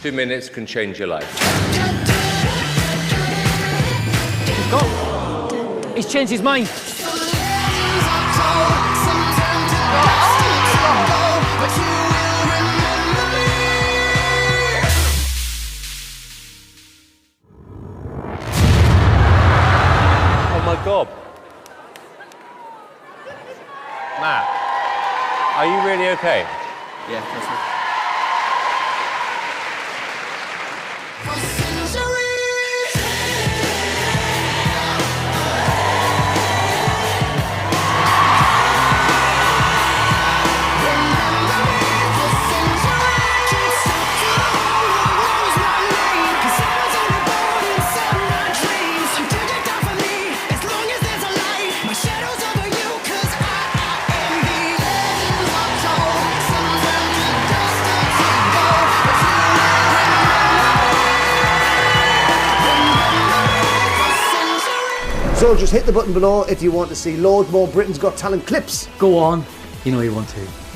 Two minutes can change your life. Go. He's changed his mind. Oh my god. Matt, are you really okay? Yeah, that's So just hit the button below if you want to see loads more Britain's Got Talent clips. Go on. You know you want to.